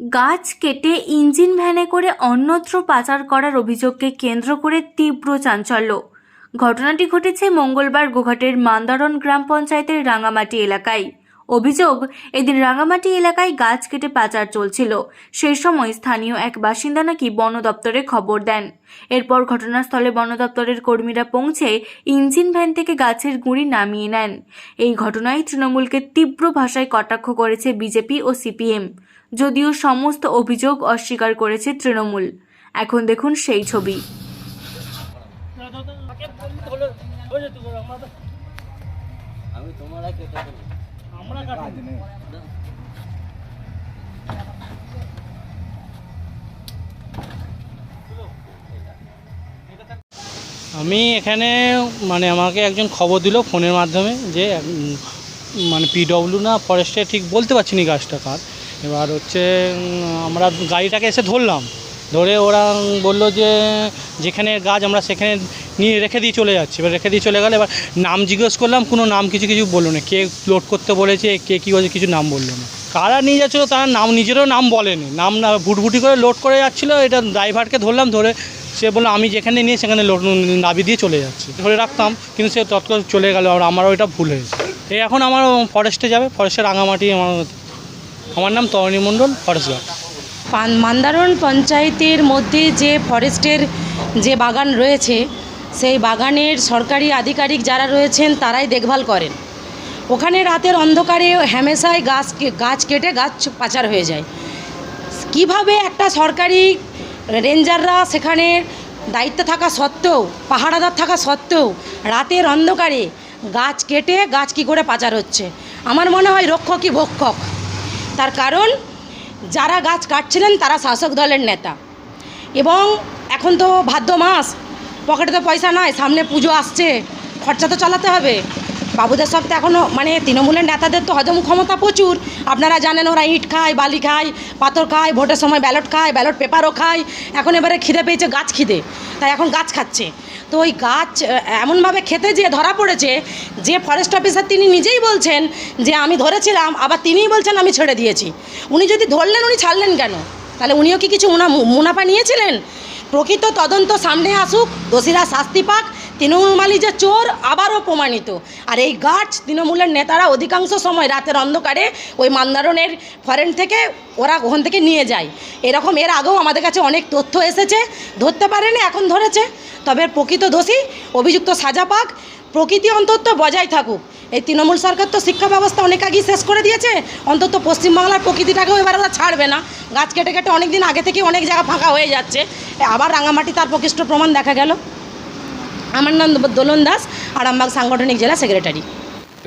গাছ কেটে ইঞ্জিন ভ্যানে করে অন্যত্র পাচার করার অভিযোগকে কেন্দ্র করে তীব্র চাঞ্চল্য। ঘটনাটি ঘটেছে মঙ্গলবার গোঘাটের মান্দারণ গ্রাম পঞ্চায়েতের রাঙামাটি এলাকায়। অভিযোগ, এদিন রাঙামাটি এলাকায় গাছ কেটে পাচার চলছিল। সেই সময় স্থানীয় এক বাসিন্দা নাকি বন দপ্তরে খবর দেন। এরপর ঘটনাস্থলে বন দপ্তরের কর্মীরা পৌঁছে ইঞ্জিন ভ্যান থেকে গাছের গুঁড়ি নামিয়ে নেন। এই ঘটনায় তৃণমূলকে তীব্র ভাষায় কটাক্ষ করেছে বিজেপি ও সিপিএম। যদিও সমস্ত অভিযোগ অস্বীকার করেছে তৃণমূল। এখন দেখুন সেই ছবি। আমি এখানে মানে আমাকে একজন খবর দিল ফোনের মাধ্যমে যে মানে পিডব্লিউ না ফরেস্টে ঠিক বলতে পারছি না গাছটা কার। এবার হচ্ছে আমরা গাড়িটাকে এসে ধরলাম। ধরে ওরা বলল যে, যেখানে গাছ আমরা সেখানে নিয়ে রেখে দিয়ে চলে যাচ্ছি। এবার রেখে দিয়ে চলে গেলে। এবার নাম জিজ্ঞেস করলাম, কোনো নাম কিছু কিছু বলল না। কে লোড করতে বলেছে, কে কী বলেছে, কিছু নাম বলল না। কারা নিয়ে যাচ্ছিল তারা নাম নিজেরও নাম বলেনি। নাম না, ভুটভুটি করে লোড করে যাচ্ছিল। এটা ড্রাইভারকে ধরলাম, ধরে সে বলল, আমি যেখানে নিয়ে সেখানে লোড নাবি দিয়ে চলে যাচ্ছি। ধরে রাখতাম, কিন্তু সে তৎকাল চলে গেল। আর আমারও এটা ভুল হয়েছে। এই এখন আমার ফরেস্টে যাবে। ফরেস্টে রাঙামাটি আমার আমার নাম তরণী মণ্ডল ফরেস্ট গার্ড মান্দারণ পঞ্চায়েতের মধ্যে যে ফরেস্টের যে বাগান রয়েছে, সেই বাগানের সরকারি আধিকারিক যারা রয়েছেন, তারাই দেখভাল করেন। ওখানে রাতের অন্ধকারে হ্যামেশাই গাছ গাছ কেটে গাছ পাচার হয়ে যায়। কীভাবে একটা সরকারি রেঞ্জাররা সেখানে দায়িত্বে থাকা সত্ত্বেও, পাহারাদার থাকা সত্ত্বেও, রাতের অন্ধকারে গাছ কেটে গাছ কি করে পাচার হচ্ছে? আমার মনে হয় রক্ষকই ভক্ষক। তার কারণ, যারা গাছ কাটছিলেন তারা শাসক দলের নেতা। এবং এখন তো ভাদ্র মাস পকেটে তো পয়সা নাই, সামনে পুজো আসছে, খরচা তো চালাতে হবে। বাবুদের সব তো এখনও মানে তৃণমূলের নেতাদের তো হজম ক্ষমতা প্রচুর। আপনারা জানেন ওরা ইট খায়, বালি খায়, পাথর খায়, ভোটের সময় ব্যালট খায়, ব্যালট পেপারও খায়। এখন এবারে খিদে পেয়েছে গাছ খিদে, তাই এখন গাছ খাচ্ছে। তো ওই গাছ এমনভাবে খেতে যে, ধরা পড়েছে, যে ফরেস্ট অফিসার তিনি নিজেই বলছেন যে, আমি ধরেছিলাম, আবার তিনিই বলছেন আমি ছেড়ে দিয়েছি। উনি যদি ধরলেন, উনি ছাড়লেন কেন? তাহলে উনিও কি কিছু মুনা, মুনাফা নিয়েছিলেন? প্রকৃত তদন্ত সামনে আসুক, দোষীরা শাস্তি পাক তৃণমূলমালি যে চোর, আবারও প্রমাণিত। আর এই গাছ তৃণমূলের নেতারা অধিকাংশ সময় রাতের অন্ধকারে ওই মান্দারণের ফরেন থেকে ওরা ওখান থেকে নিয়ে যায়। এরকম এর আগেও আমাদের কাছে অনেক তথ্য এসেছে, ধরতে পারেনি, এখন ধরেছে। তবে প্রকৃত দোষী অভিযুক্ত সাজা পাক, প্রকৃতি অন্তত বজায় থাকুক। এই তৃণমূল সরকার তো শিক্ষা ব্যবস্থা অনেক আগেই শেষ করে দিয়েছে, অন্তত পশ্চিমবাংলার প্রকৃতিটাকেও এবার ওরা ছাড়বে না। গাছ কেটে কেটে অনেক দিন আগে থেকে অনেক জায়গা ফাঁকা হয়ে যাচ্ছে। আবার রাঙামাটি তার প্রকৃষ্ট প্রমাণ দেখা গেল। আমার নাম দোলন দাস আরামবাগ সাংগঠনিক জেলা সেক্রেটারি।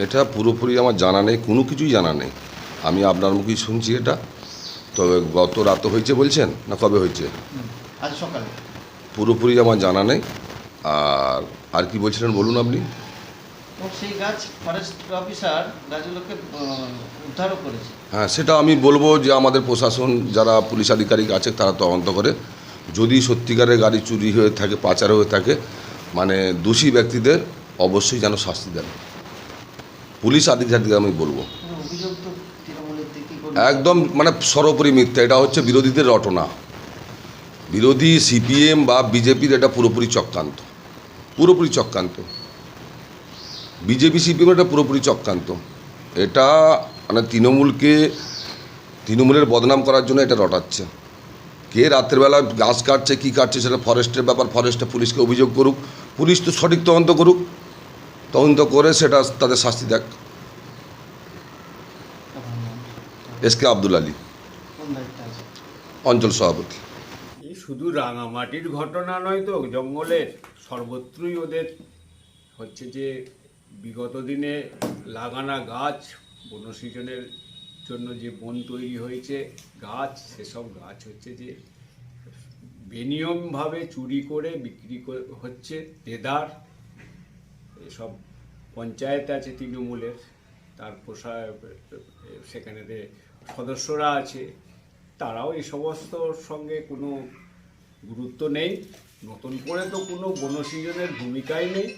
এটা পুরোপুরি আমার জানা নেই কোনো কিছুই জানা নেই। আমি আপনার মুখেই শুনছি এটা। তবে গত রাতে হয়েছে বলছেন না কবে হয়েছে? আজ সকালে। পুরোপুরি আমার জানা নেই। আর আর কি বলছিলেন বলুন আপনি? সেই গাছ ফরেস্ট অফিসার গাছগুলোকে উদ্ধারও করেছে। হ্যাঁ সেটা আমি বলব যে আমাদের প্রশাসন যারা পুলিশ আধিকারিক আছে তারা তদন্ত করে। যদি সত্যিকারের গাড়ি চুরি হয়ে থাকে পাচার হয়ে থাকে মানে দোষী ব্যক্তিদের অবশ্যই যেন শাস্তি দেন। পুলিশ আধিকারিক আমি বলব। একদম মানে সর্বোপরি মিথ্যা। এটা হচ্ছে বিরোধীদের রটনা। বিরোধী সিপিএম বা বিজেপির এটা পুরোপুরি চক্রান্ত। পুরোপুরি চক্রান্ত। বিজেপি, সিপিএম এটা পুরোপুরি চক্রান্ত। এটা মানে তৃণমূলকে, তৃণমূলের বদনাম করার জন্য এটা রটাচ্ছে। কে রাতের বেলা গাছ কাটছে, কী কাটছে সেটা ফরেস্টের ব্যাপার ফরেস্টে পুলিশকে অভিযোগ করুক। পুলিশ তো সঠিক তদন্ত করুক। তদন্ত করে সেটা তাদের শাস্তি দেখ। এস কে আব্দুল আলী, অঞ্চল সভাপতি। শুধু রাঙামাটির ঘটনা নয় তো, জঙ্গলের সর্বত্রই ওদের হচ্ছে যে বিগত দিনে লাগানা গাছ বনসৃজনের জন্য যে বন তৈরি হয়েছে, গাছ, সেসব গাছ হচ্ছে যে বেনিয়মভাবে চুরি করে বিক্রি করে- হচ্ছে দেদার, এসব পঞ্চায়েত আছে তৃণমূলের, তার প্রসা সেখানে সদস্যরা আছে, তারাও এই সমস্ত সঙ্গে কোনো গুরুত্ব নেই। নতুন করে তো কোনো বনসৃজনের ভূমিকাই নেই।